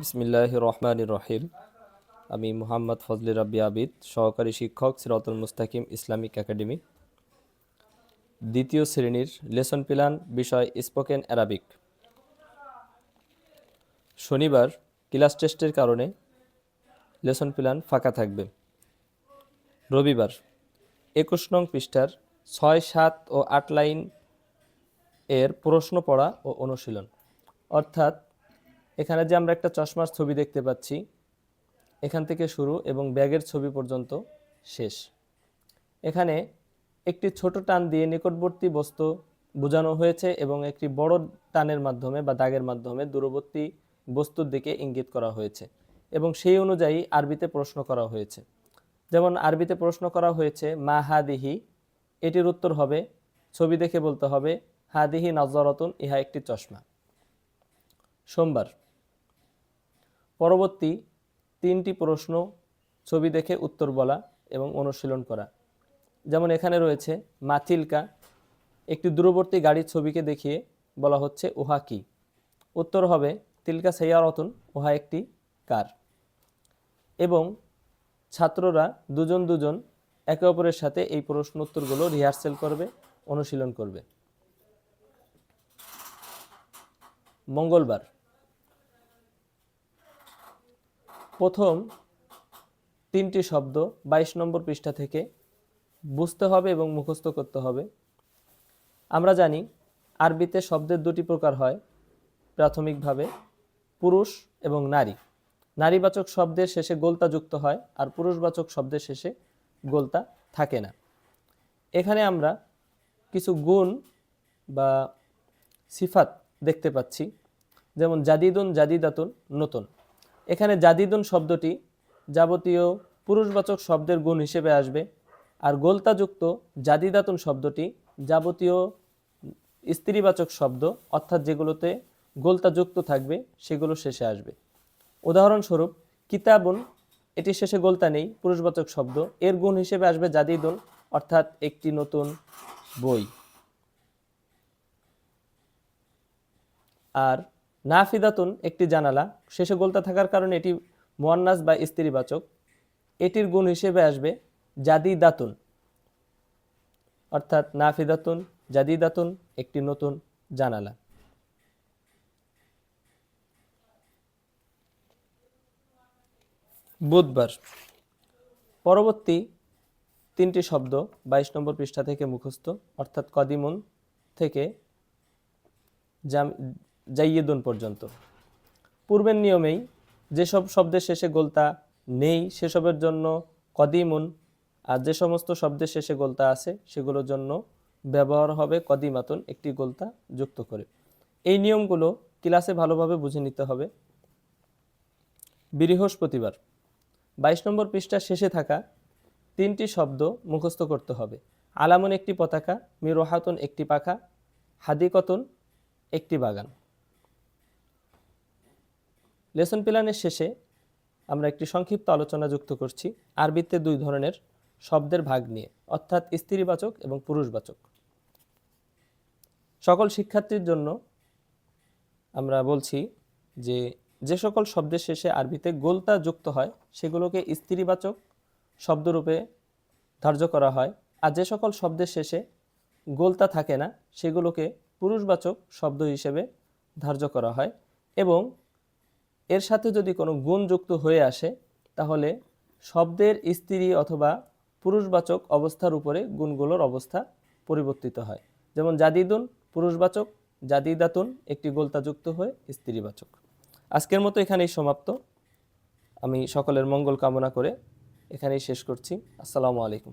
বিসমিল্লাহ রহমান রহিম আমি মোহাম্মদ ফজলি রাব্বি আবিদ, সহকারী শিক্ষক, সিরাতুল মুস্তাকিম ইসলামিক একাডেমি। দ্বিতীয় শ্রেণির লেসন প্ল্যান, বিষয় স্পোকেন অ্যারাবিক। শনিবার ক্লাস টেস্টের কারণে লেসন প্ল্যান ফাঁকা থাকবে। রবিবার একুশ নং পৃষ্ঠার ছয়, সাত ও আট লাইন এর প্রশ্ন পড়া ও অনুশীলন। অর্থাৎ এখানে যে আমরা একটা চশমার ছবি দেখতে পাচ্ছি, এখান থেকে শুরু এবং ব্যাগের ছবি পর্যন্ত শেষ। এখানে একটি ছোট টান দিয়ে নিকটবর্তী বস্তু বোঝানো হয়েছে এবং একটি বড় টানের মাধ্যমে বা দাগের মাধ্যমে দূরবর্তী বস্তুর দিকে ইঙ্গিত করা হয়েছে এবং সেই অনুযায়ী আরবিতে প্রশ্ন করা হয়েছে। যেমন আরবিতে প্রশ্ন করা হয়েছে, মা হাদিহি? এটির উত্তর হবে, ছবি দেখে বলতে হবে, হাদিহি নজরতুন ইহা একটি চশমা। সোমবার। পরবর্তী তিনটি প্রশ্ন, ছবি দেখে উত্তর বলা এবং অনুশীলন করা। যেমন এখানে রয়েছে মাথিলকা একটি দূরবর্তী গাড়ির ছবিকে দেখিয়ে বলা হচ্ছে উহা কি? উত্তর হবে, তিলকা সৈয়ারতন, উহা একটি কার। এবং ছাত্ররা দুজন দুজন একে অপরের সাথে এই প্রশ্ন উত্তরগুলো রিহার্সেল করবে, অনুশীলন করবে। মঙ্গলবার। প্রথম তিনটি শব্দ বাইশ নম্বর পৃষ্ঠা থেকে বুঝতে হবে এবং মুখস্থ করতে হবে। আমরা জানি আরবিতে শব্দের দুটি প্রকার হয়, প্রাথমিকভাবে পুরুষ এবং নারী। নারীবাচক শব্দের শেষে গোলতা যুক্ত হয় আর পুরুষবাচক শব্দের শেষে গোলতা থাকে না। এখানে আমরা কিছু গুণ বা সিফাত দেখতে পাচ্ছি, যেমন জাদিদুন জাদিদাতুন নতুন। এখানে জাদিদুন শব্দটি যাবতীয় পুরুষবাচক শব্দের গুণ হিসেবে আসবে, আর গোলতাযুক্ত জাদিদাতুন শব্দটি যাবতীয় স্ত্রীবাচক শব্দ, অর্থাৎ যেগুলোতে গোলতাযুক্ত থাকবে, সেগুলো শেষে আসবে। উদাহরণস্বরূপ, কিতাবুন, এটি শেষে গোলতা নেই, পুরুষবাচক শব্দ, এর গুণ হিসেবে আসবে জাদিদুন, অর্থাৎ একটি নতুন বই। আর নাফিদাতুন একটি জানালা। শেষে গোলতা থাকার কারণে এটি মোয়ান্নাস বা স্ত্রীবাচক। এটির গুণ হিসেবে আসবে জাদিদাতুন। অর্থাৎ নাফিদাতুন, জাদিদাতুন একটি নতুন জানালা। বুধবার। পরবর্তী তিনটি শব্দ বাইশ নম্বর পৃষ্ঠা থেকে মুখস্থ। অর্থাৎ কদিমুন থেকে জাইয়েদুন পর্যন্ত। পূর্বের নিয়মেই যেসব শব্দের শেষে গোলতা নেই, সেসবের জন্য কদিমুন, আর যে সমস্ত শব্দের শেষে গোলতা আছে, সেগুলোর জন্য ব্যবহার হবে কদিমাতুন, একটি গোলতা যুক্ত করে। এই নিয়মগুলো ক্লাসে ভালোভাবে বুঝে নিতে হবে। বৃহস্পতিবার, বাইশ নম্বর পৃষ্ঠার শেষে থাকা তিনটি শব্দ মুখস্থ করতে হবে। আলামুন একটি পতাকা মিরোহাতুন একটি পাখা, হাদিকতুন একটি বাগান। লেসন প্ল্যানের শেষে আমরা একটি সংক্ষিপ্ত আলোচনা যুক্ত করছি আরবিতে দুই ধরনের শব্দের ভাগ নিয়ে, অর্থাৎ স্ত্রীবাচক এবং পুরুষবাচক। সকল শিক্ষার্থীর জন্য আমরা বলছি যে যে সকল শব্দের শেষে আরবিতে গোলতা যুক্ত হয়, সেগুলোকে স্ত্রীবাচক শব্দরূপে ধার্য করা হয়। আর যে সকল শব্দের শেষে গোলতা থাকে না, সেগুলোকে পুরুষবাচক শব্দ হিসেবে ধার্য করা হয়। এবং এর সাথে যদি কোনো গুণ যুক্ত হয়ে আসে, তাহলে শব্দের স্ত্রী অথবা পুরুষবাচক অবস্থার উপরে গুণগুলোর অবস্থা পরিবর্তিত হয়। যেমন জাদিদুন পুরুষবাচক, জাদিদাতুন একটি গোলতা যুক্ত হয়ে স্ত্রীবাচক। আজকের মতো এখানেই সমাপ্ত। আমি সকলের মঙ্গল কামনা করে এখানেই শেষ করছি। আসসালামু আলাইকুম।